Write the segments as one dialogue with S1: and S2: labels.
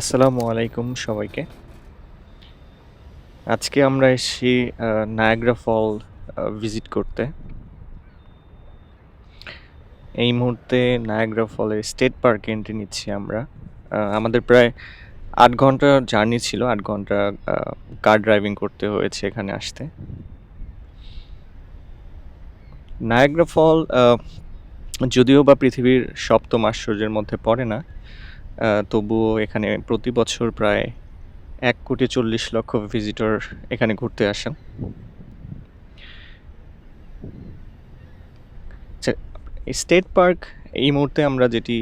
S1: আসসালামু আলাইকুম সবাইকে। আজকে আমরা এসেছি নায়াগ্রা ফল ভিজিট করতে। এই মুহূর্তে নায়াগ্রা ফলের স্টেট পার্কে এন্ট্রি নিচ্ছি আমরা। আমাদের প্রায় আট ঘণ্টা জার্নি ছিল, আট ঘণ্টা কার ড্রাইভিং করতে হয়েছে এখানে আসতে। নায়াগ্রা ফল যদিও বা পৃথিবীর সপ্তম আশ্চর্যের মধ্যে পড়ে না তবুও এখানে প্রতি বছর প্রায় এক কোটি চল্লিশ লক্ষ ভিজিটর এখানে ঘুরতে আসেন। স্টেট পার্ক এই মুহূর্তে আমরা যেটি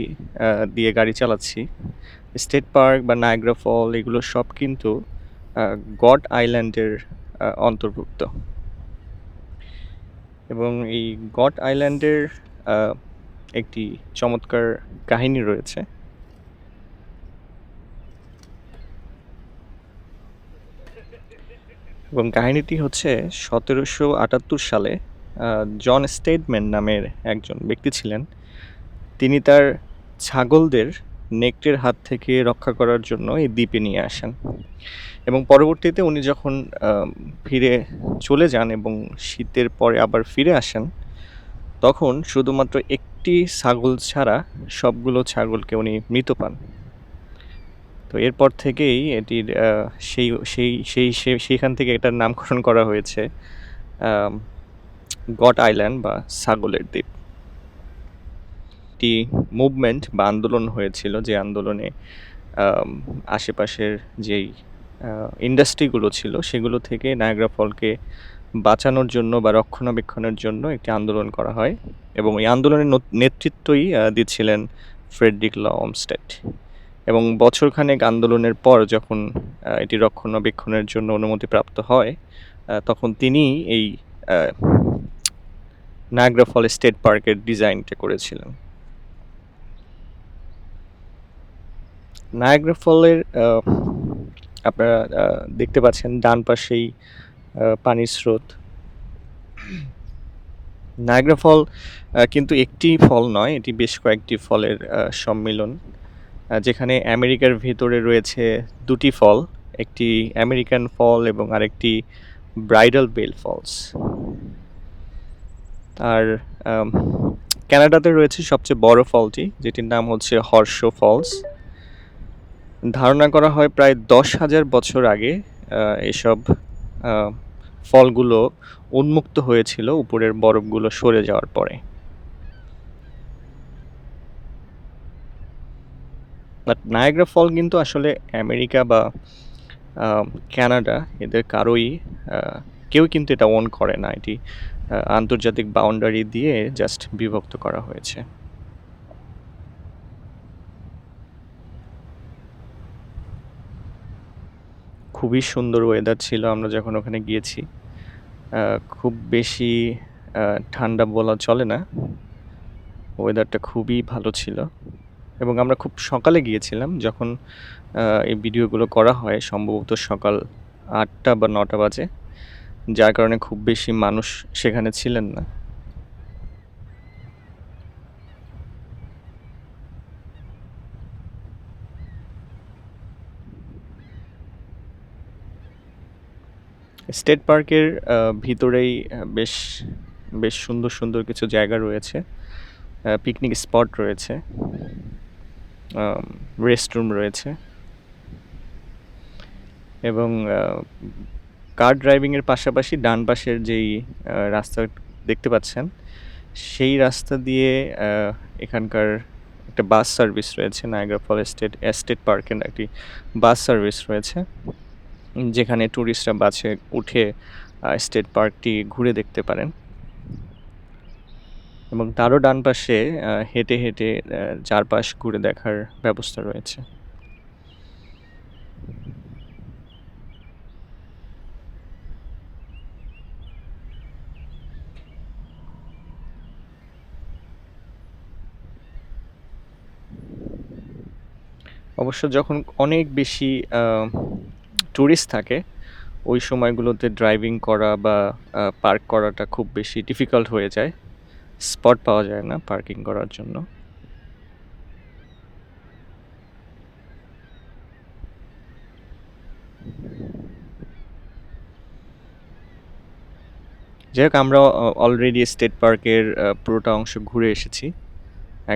S1: দিয়ে গাড়ি চালাচ্ছি স্টেট পার্ক বা নায়গ্রা ফল এগুলো সব কিন্তু গড আইল্যান্ডের অন্তর্ভুক্ত। এবং এই গড আইল্যান্ডের একটি চমৎকার কাহিনী রয়েছে। এবং কাহিনীটি হচ্ছে সতেরোশো আটাত্তর সালে জন স্টেটম্যান নামের একজন ব্যক্তি ছিলেন। তিনি তার ছাগলদের নেকটের হাত থেকে রক্ষা করার জন্য এই দ্বীপে নিয়ে আসেন এবং পরবর্তীতে উনি যখন ফিরে চলে যান এবং শীতের পরে আবার ফিরে আসেন, তখন শুধুমাত্র একটি ছাগল ছাড়া সবগুলো ছাগলকে উনি মৃত পান। তো এরপর থেকেই এটির সেই সেই সেই সেই- সেইখান থেকে এটার নামকরণ করা হয়েছে গড আইল্যান্ড বা ছাগলের দ্বীপ। একটি মুভমেন্ট বা আন্দোলন হয়েছিল যে আন্দোলনে আশেপাশের যেই ইন্ডাস্ট্রিগুলো ছিল সেগুলো থেকে নায়াগ্রা ফলকে বাঁচানোর জন্য বা রক্ষণাবেক্ষণের জন্য একটি আন্দোলন করা হয় এবং এই আন্দোলনের নেতৃত্বই দিচ্ছিলেন ফ্রেডরিক ল, ওমস্টেড। এবং বছরখানেক আন্দোলনের পর যখন এটি রক্ষণাবেক্ষণের জন্য অনুমতি প্রাপ্ত হয় তখন তিনি এই নায়াগ্রা ফল স্টেট পার্কের ডিজাইনটা করেছিলেন। নায়াগ্রা ফলের আপনারা দেখতে পাচ্ছেন ডান পাশেই পানির স্রোত। নায়াগ্রা ফল কিন্তু একটি ফল নয়, এটি বেশ কয়েকটি ফলের সম্মিলন। যেখানে আমেরিকার ভেতরে রয়েছে দুটি ফল একটি আমেরিকান ফল এবং আরেকটি ব্রাইডাল বেল ফলস। আর আম, কানাডাতে রয়েছে সবচেয়ে বড় ফলটি যেটির নাম হচ্ছে হর্ষ ফলস। ধারণা করা হয় প্রায় দশ হাজার বছর আগে এসব ফলগুলো উন্মুক্ত হয়েছিল উপরের বরফগুলো সরে যাওয়ার পরে। বাট নায়াগ্রা ফল কিন্তু আসলে আমেরিকা বা ক্যানাডা এদের কারোই কেউ কিন্তু এটা ওন করে না। এটি আন্তর্জাতিক বাউন্ডারি দিয়ে জাস্ট বিভক্ত করা হয়েছে। খুবই সুন্দর ওয়েদার ছিল। আমরা যখন ওখানে গিয়েছি খুব বেশি ঠান্ডা বলা চলে না। ওয়েদারটা খুবই ভালো ছিল। এবং আমরা খুব সকালে গিয়েছিলাম যখন এই ভিডিওগুলো করা হয় সম্ভবত সকাল আটটা বা নটা বাজে, যার কারণে খুব বেশি মানুষ সেখানে ছিলেন না। স্টেট পার্কের ভিতরেই বেশ বেশ সুন্দর সুন্দর কিছু জায়গা রয়েছে পিকনিক স্পট রয়েছে। রেস্টরুম রয়েছে। এবং কার ড্রাইভিংয়ের পাশাপাশি ডান পাশের যেই রাস্তা দেখতে পাচ্ছেন, সেই রাস্তা দিয়ে এখানকার একটা বাস সার্ভিস রয়েছে নায়াগ্রা ফল এস্টেট এস্টেট পার্কের একটি বাস সার্ভিস রয়েছে, যেখানে ট্যুরিস্টরা বাসে উঠে স্টেট পার্কটি ঘুরে দেখতে পারেন। এবং তারও ডান পাশে হেঁটে হেঁটে চারপাশ ঘুরে দেখার ব্যবস্থা রয়েছে। অবশ্য যখন অনেক বেশি ট্যুরিস্ট থাকে, ওই সময়গুলোতে ড্রাইভিং করা বা পার্ক করাটা খুব বেশি ডিফিকাল্ট হয়ে যায়। স্পট পাওয়া যায় না পার্কিং করার জন্য। যাই হোক, আমরা অলরেডি স্টেট পার্কের পুরোটা অংশ ঘুরে এসেছি।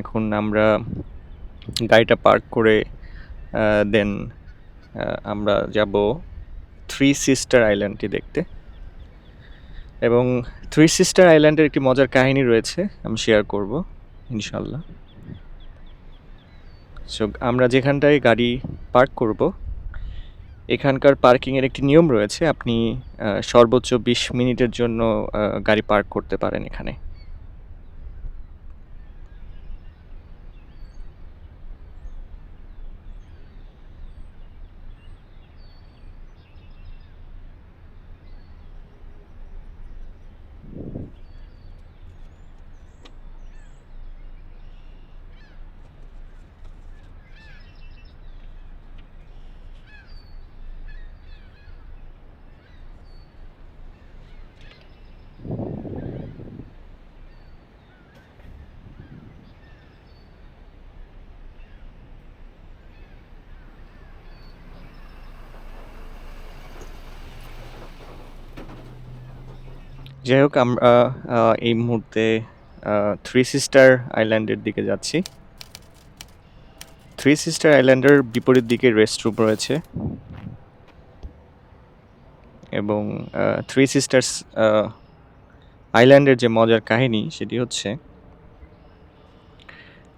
S1: এখন আমরা গাড়িটা পার্ক করে দেন আমরা যাব থ্রি সিস্টার আইল্যান্ডটি দেখতে। এবং থ্রি সিস্টার আইল্যান্ডের একটি মজার কাহিনী রয়েছে, আমি শেয়ার করব ইনশাল্লাহ সো আমরা যেখানটায় গাড়ি পার্ক করব, এখানকার পার্কিংয়ের একটি নিয়ম রয়েছে, আপনি সর্বোচ্চ বিশ মিনিটের জন্য গাড়ি পার্ক করতে পারেন এখানে। যাই হোক, আমরা এই মুহূর্তে থ্রি সিস্টার আইল্যান্ডের দিকে যাচ্ছি। থ্রি সিস্টার আইল্যান্ডের বিপরীত দিকে রেস্ট রুম রয়েছে। এবং থ্রি সিস্টার্স আইল্যান্ডের যে মজার কাহিনী, সেটি হচ্ছে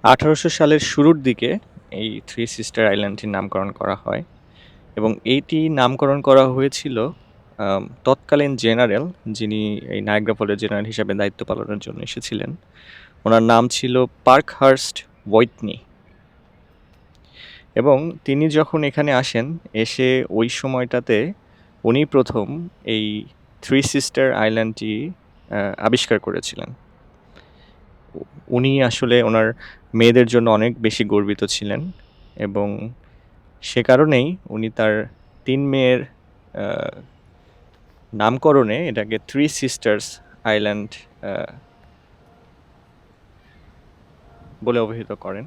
S1: আঠারোশো সালের শুরুর দিকে এই থ্রি সিস্টার আইল্যান্ডটির নামকরণ করা হয়। এবং এইটি নামকরণ করা হয়েছিল তৎকালীন জেনারেল যিনি এই নায়াগ্রা ফলের জেনারেল হিসাবে দায়িত্ব পালনের জন্য এসেছিলেন, ওনার নাম ছিল পার্কহার্স্ট ওয়েটনি এবং তিনি যখন এখানে আসেন, এসে ওই সময়টাতে উনি প্রথম এই থ্রি সিস্টার আইল্যান্ডটি আবিষ্কার করেছিলেন। উনি আসলে ওনার মেয়েদের জন্য অনেক বেশি গর্বিত ছিলেন এবং সে কারণেই উনি তার তিন মেয়ের নামকরণে এটাকে থ্রি সিস্টার্স আইল্যান্ড বলে অভিহিত করেন।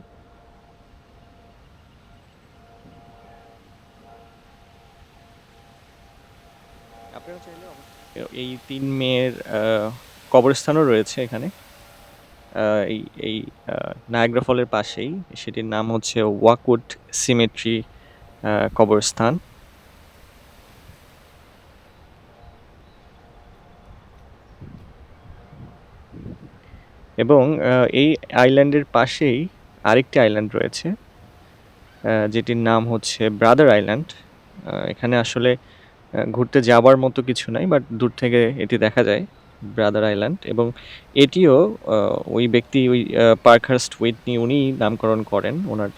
S1: এই তিন মেয়ের কবরস্থানও রয়েছে এখানে। এই এই নায়াগ্রা ফলের পাশেই। সেটির নাম হচ্ছে ওয়াকউড সিমেট্রি কবরস্থান। এবং এই আইল্যান্ডের পাশেই আরেকটি আইল্যান্ড রয়েছে যেটির নাম হচ্ছে ব্রাদার আইল্যান্ড এখানে আসলে ঘুরতে যাওয়ার মতো কিছু নাই বাট দূর থেকে এটি দেখা যায় ব্রাদার আইল্যান্ড এবং এটিও ওই ব্যক্তি, ওই পার্কহার্স্ট উইটনি উনি নামকরণ করেন। ওনার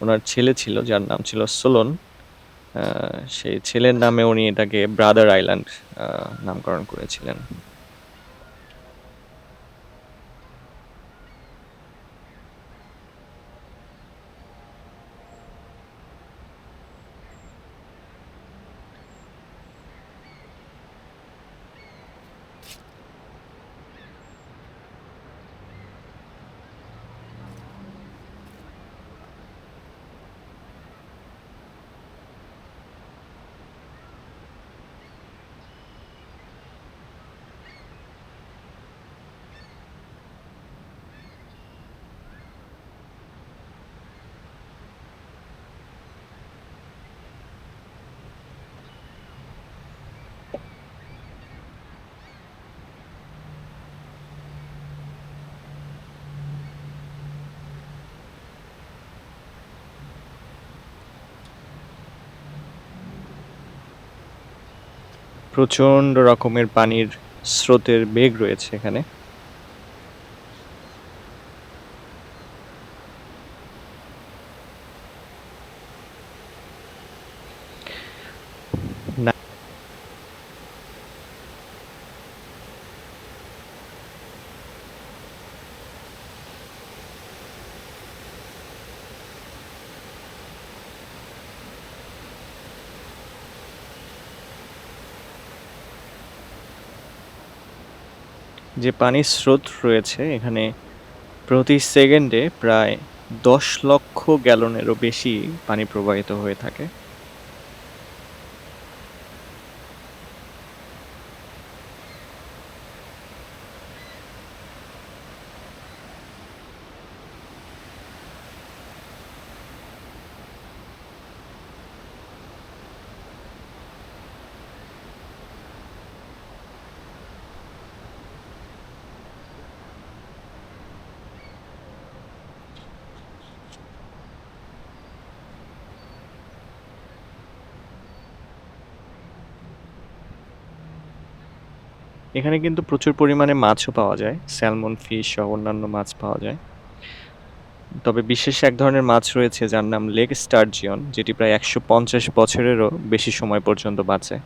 S1: ওনার ছেলে ছিল, যার নাম ছিল সোলন সেই ছেলের নামে উনি এটাকে ব্রাদার আইল্যান্ড নামকরণ করেছিলেন। প্রচণ্ড রকমের পানির স্রোতের বেগ রয়েছে এখানে না যে পানির স্রোত রয়েছে এখানে প্রতি সেকেন্ডে প্রায় দশ লক্ষ গ্যালনেরও বেশি পানি প্রবাহিত হয়ে থাকে। এখানে কিন্তু প্রচুর পরিমাণে মাছও পাওয়া যায়। স্যালমন ফিশ সহ অন্যান্য মাছ পাওয়া যায়। তবে বিশেষ এক ধরনের মাছ রয়েছে যার নাম লেক স্টারজিয়ন, যেটি প্রায় একশো পঞ্চাশ বছরেরও বেশি সময় পর্যন্ত বাঁচে।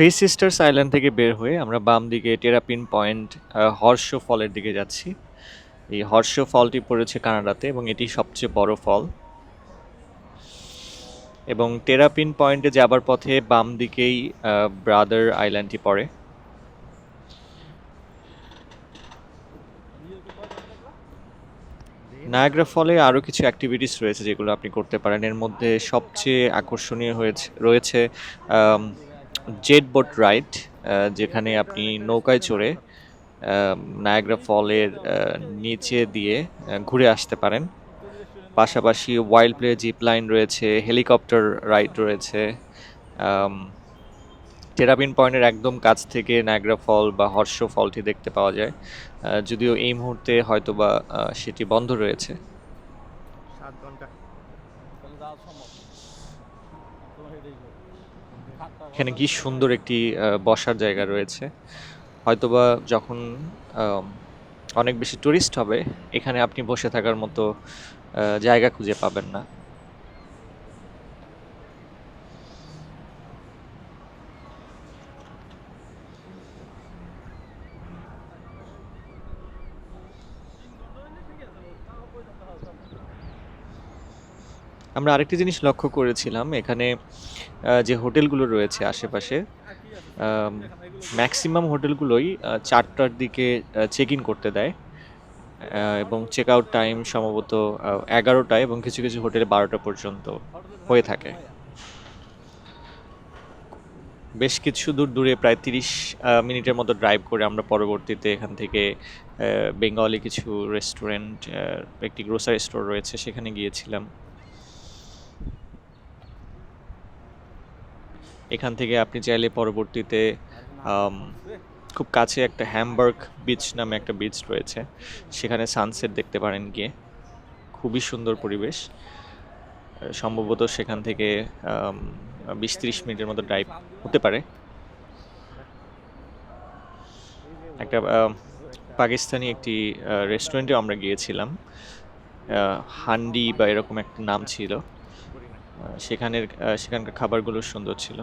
S1: থ্রি সিস্টার্স আইল্যান্ড থেকে বের হয়ে আমরা বাম দিকে টেরাপিন পয়েন্ট হর্ষ ফলের দিকে যাচ্ছি। এই হর্ষ ফলটি পড়েছে কানাডাতে এবং এটি সবচেয়ে বড় ফল। এবং টেরাপিন পয়েন্টে যাবার পথে বাম দিকেই ব্রাদার আইল্যান্ডটি পড়ে। নায়াগ্রা ফলে আরও কিছু অ্যাক্টিভিটিস রয়েছে যেগুলো আপনি করতে পারেন। এর মধ্যে সবচেয়ে আকর্ষণীয় হয়েছে, রয়েছে জেট বোট রাইড যেখানে আপনি নৌকায় চড়ে নায়াগ্রা ফলের নিচে দিয়ে ঘুরে আসতে পারেন। পাশাপাশি ওয়াইল্ড প্লে জিপ লাইন রয়েছে হেলিকপ্টার রাইড রয়েছে টেরাবিন পয়েন্টের একদম কাছ থেকে নায়াগ্রা ফল বা হর্ষ ফলটি দেখতে পাওয়া যায়। যদিও এই মুহূর্তে হয়তোবা আহ, সেটি বন্ধ রয়েছে।
S2: সাত ঘণ্টা।
S1: এখানে কি সুন্দর একটি বসার জায়গা রয়েছে। হয়তোবা যখন অনেক বেশি টুরিস্ট হবে, এখানে আপনি বসে থাকার মতো জায়গা খুঁজে পাবেন না। আমরা আরেকটি জিনিস লক্ষ্য করেছিলাম, এখানে যে হোটেলগুলো রয়েছে আশেপাশে ম্যাক্সিমাম হোটেলগুলোই চারটার দিকে চেক ইন করতে দেয় এবং চেক আউট টাইম সম্ভবত এগারোটায় এবং কিছু কিছু হোটেলে বারোটা পর্যন্ত হয়ে থাকে। বেশ কিছু দূর দূরে প্রায় তিরিশ মিনিটের মতো ড্রাইভ করে আমরা পরবর্তীতে এখান থেকে বেঙ্গলি কিছু রেস্টুরেন্ট একটি গ্রোসারি স্টোর রয়েছে, সেখানে গিয়েছিলাম। এখান থেকে আপনি চাইলে পরবর্তীতে খুব কাছে একটা হ্যামবার্গ বিচ নামে একটা বিচ রয়েছে। সেখানে সানসেট দেখতে পারেন গিয়ে। খুবই সুন্দর পরিবেশ। সম্ভবত সেখান থেকে বিশ ত্রিশ মিনিটের মতো ড্রাইভ হতে পারে। একটা পাকিস্তানি একটি রেস্টুরেন্টে আমরা গিয়েছিলাম। হান্ডি বা এরকম একটা নাম ছিল। সেখানের সেখানকার খাবারগুলো সুন্দর ছিল।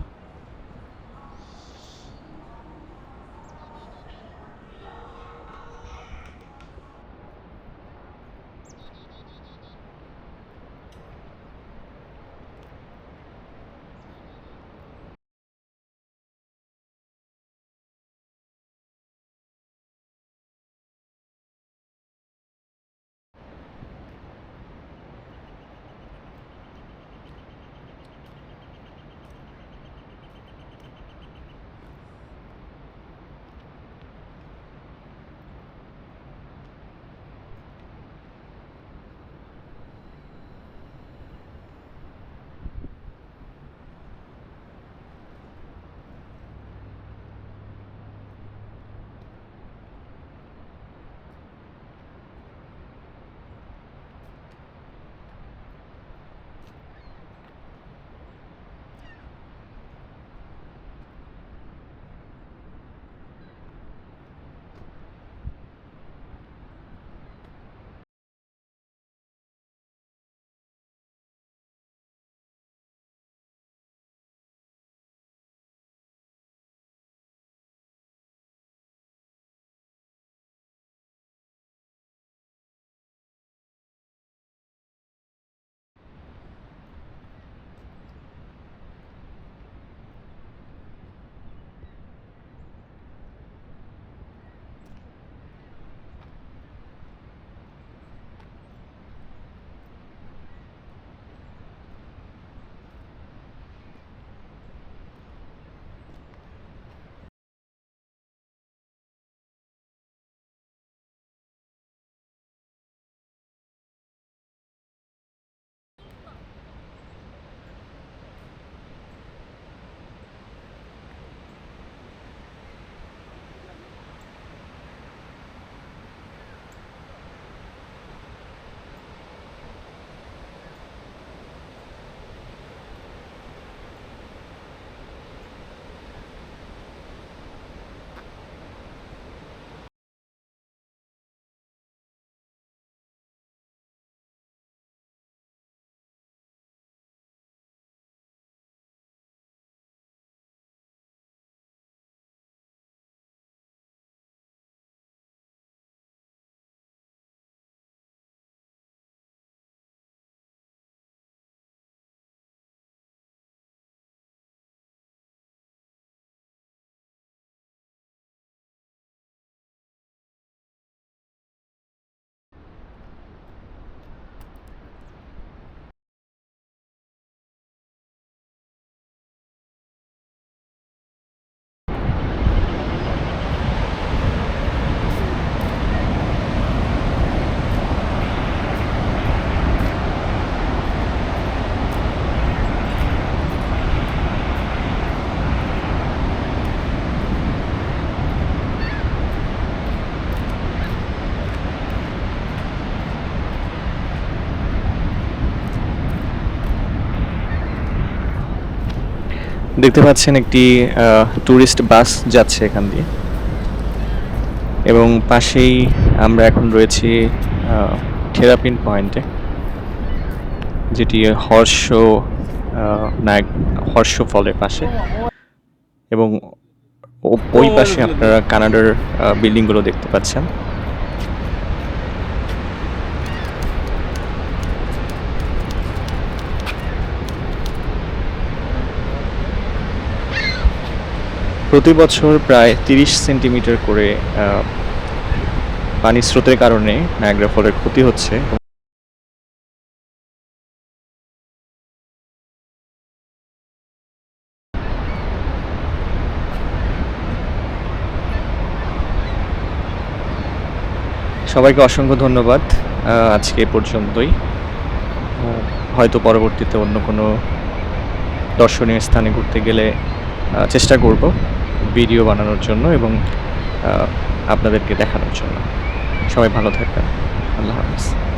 S1: দেখতে পাচ্ছেন একটি ট্যুরিস্ট বাস যাচ্ছে এখান দিয়ে। এবং পাশেই আমরা এখন রয়েছি থেরাপিন পয়েন্টে যেটি হর্ষ নায়ক হর্ষ ফলের পাশে। এবং ওই পাশে আপনারা কানাডার বিল্ডিংগুলো দেখতে পাচ্ছেন। প্রতি বছর প্রায় তিরিশ সেন্টিমিটার করে পানির স্রোতের কারণে নায়াগ্রা ফলের ক্ষতি হচ্ছে। সবাইকে অসংখ্য ধন্যবাদ আজকে পর্যন্তই। হয়তো পরবর্তীতে অন্য কোনো দর্শনীয় স্থানে ঘুরতে গেলে চেষ্টা করব। ভিডিও বানানোর জন্য এবং আপনাদেরকে দেখানোর জন্য। সবাই ভালো থাকবেন। আল্লাহ হাফিজ।